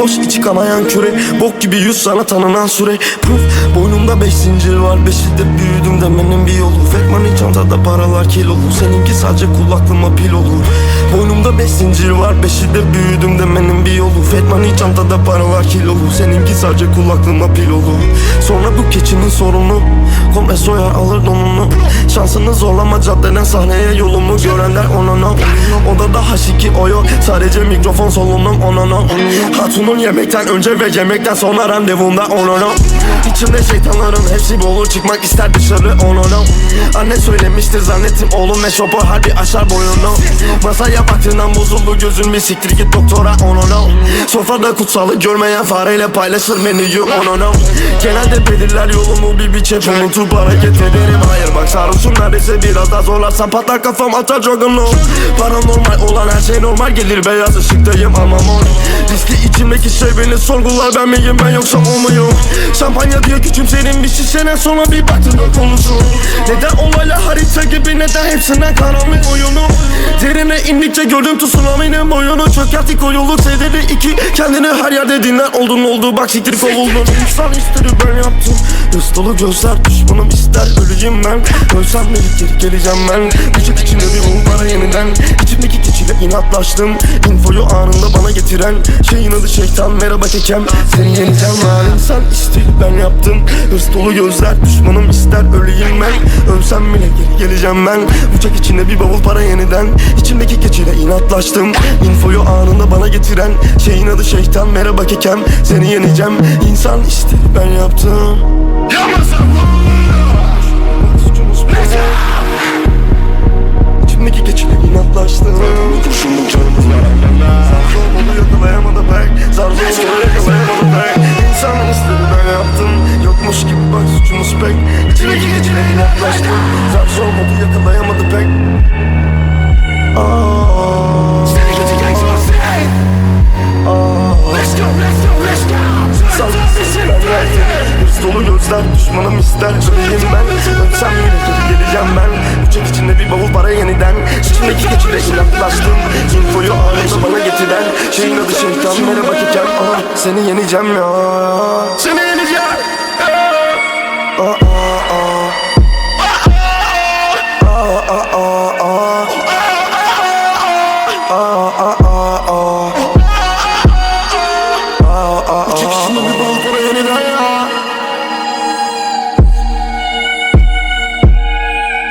Boş içi kanayan küre Bok gibi yüz sana tanınan süre Puf boynumda beş zincir var Beşikte büyüdüm demenin bir yolu. Fake çantada paralar kilolu Seninki sadece kulaklığıma pil olur. Boynumda beş zincir var Beşikte büyüdüm demenin bir yolu. Fake çantada paralar kilolu Seninki sadece kulaklığıma pil olur. Sonra bu keçinin sorunu Komple soyar alır donunu. Şansını zorlama caddeden sahneye yolumu Görenler onana. Odada H2 oyo Sadece mikrofon solunum onana. Hatunun yemekten önce ve yemekten sonra randevunda onana. İçimde şeytanların hepsi bolu Çıkmak ister dışarı onana. Anne söylemiştir zannettim oğlum ve şopu harbi aşar boyunu Masaya baktığından bozuldu gözün bir siktir git doktora onana. Sofrada kutsalı görmeyen fareyle paylaşır menüyü onana. Genelde belirler yolumu bir biçe unutup hareket ederim Hayır. Bak sarhoşum neredeyse biraz daha zorlarsam patlar kafam atar juggernaut Paranormal olan her şey normal gelir. Beyaz ışıktayım ama mor Riskli içimdeki şey beni sorgular. Ben miyim ben yoksa o muyum? Şampanya diye küçümserim bir şişeden sonra bir baktım konusu Neden olaylar harita gibi neden hepsinden karanlık oyunu? Derine indikçe gördüm tsunami'nin boyunu. Çökerttik o yolu sevdiri iki. Kendini her yerde dinler oldun oldu. Bak siktir kovuldun İnsan istedi ben yaptım. Hırs dolu gözler düşmanım ister öleyim ben. Ölsem de geri geleceğim ben. Bıçak içinde bir ruh para yeniden. İçimdeki keçiyle inatlaştım. Infoyu anında bana getiren. Şeyin adı şeytan merhaba kekem. Seni yeneceğim lan insan istil ben yaptım. Hırs dolu gözler düşmanım ister öleyim ben. Ölsem bile geri geleceğim ben Bıçak içinde bir bavul para yeniden. İçimdeki keçiyle inatlaştım. Infoyu anında bana getiren Şeyin adı şeytan. Merhaba kekem Seni yeneceğim. İnsan istil ben yaptım. Suçumuz bize suçumuz pek keçiyle inatlaştım Zar zor onu yakalayamadı pek. Dolu gözler düşmanım ister Öleyim ben. Ölsem yine geri geleceğim ben. Bıçak içinde bir bavul para yeniden. İçimdeki geçide inatlaştım Infoyu anında bana getiren. Şeyin adı şeytan merhaba kekem Aha, Seni yeneceğim ya. Seni yeneceğim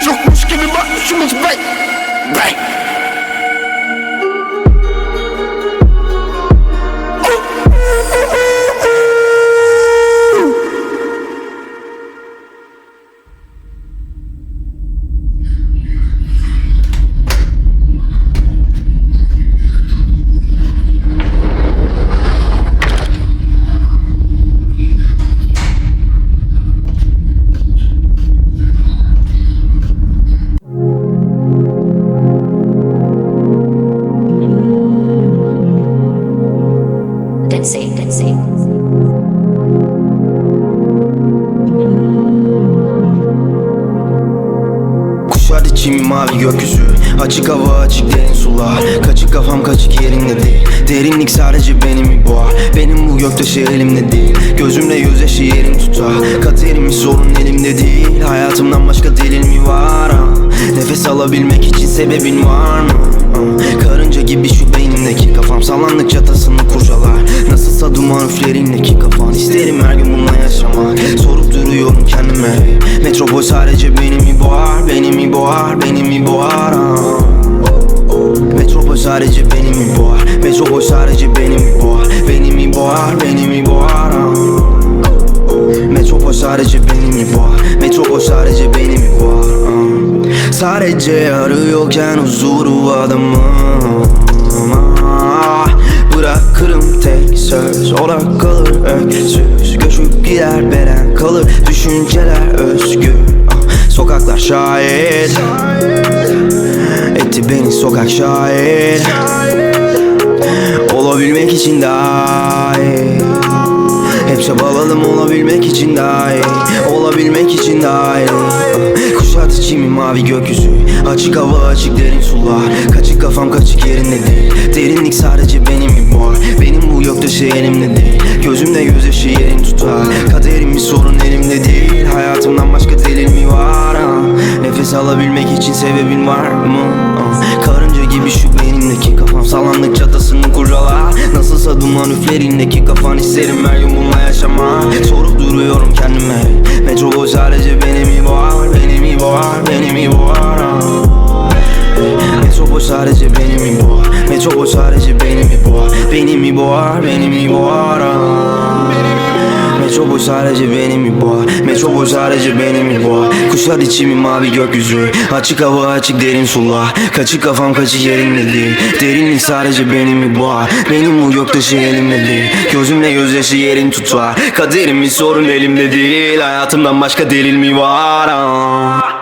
Yokmuş gibi bakmışımız bey Bey İçim mavi gökyüzü Açık hava açık derin sular. Kaçık kafam kaçık yerinde değil Derinlik sadece benim boğa. Benim bu göktaşı elimde değil. Gözümde gözyaşı yerim tutar. Kaderimiz sorun elimde değil. Hayatımdan başka delil mi var? Ha? Nefes alabilmek için sebebin var mı? Ha? Karınca gibi şu beynimdeki kafam Sallandıkça tasını kurcalar. Nasılsa duman üflerindeki kafan. İsterim her gün bununla yaşamak. Sorup duruyorum kendime. Metropol sadece beni mi Beni boğar Beni mi boğar? Metropol sadece beni mi boğar? Metropol sadece beni mi boğar? Beni mi boğar Beni mi boğar? Metropol sadece beni mi boğar? Metropol sadece beni mi boğar? Ha? Sadece arıyorken huzuru adamım Ah, Bırakırım tek söz Orak kalır öksüz. Göçüp gider beren kalır. Düşünceler özgür. Ah, Sokaklar şahit Etti beni sokak şahit Olabilmek için daha iyi hep çabaladım olabilmek için daha iyi Olabilmek için Ah, Kuşat içimi mavi gökyüzü. Açık hava açık derin sular. Kaçık kafam kaçık yerinde değil. Derinlik sadece benim mi boğar Benim bu göktaşı elimde değil. Gözümde gözyaşı yerin tutar. Kaderim bir sorun elimde değil sebebin var mı? Karınca gibi şu benimdeki kafam Sallandıkça tasını kurcala Nasılsa duman üflerindeki kafan isterim her gün bununla yaşama Sorup duruyorum kendime Metropol sadece beni mi boğar Beni mi boğar Beni mi boğar. Metropol sadece beni mi boğar Metropol sadece beni mi boğar Beni mi boğar Beni mi boğar ah. Metropol sadece beni mi boğar Metropol sadece beni mi boğar Kuşlar içimi mavi gökyüzü. Açık hava açık derin sular. Kaçık kafam kaçık yerinde değil. Derinlik sadece beni mi boğar Benim bu göktaşı elimde değil. Gözümle gözyaşı yerin tutar. Kaderim bir sorun elimde değil. Hayatımdan başka delil mi var? ah.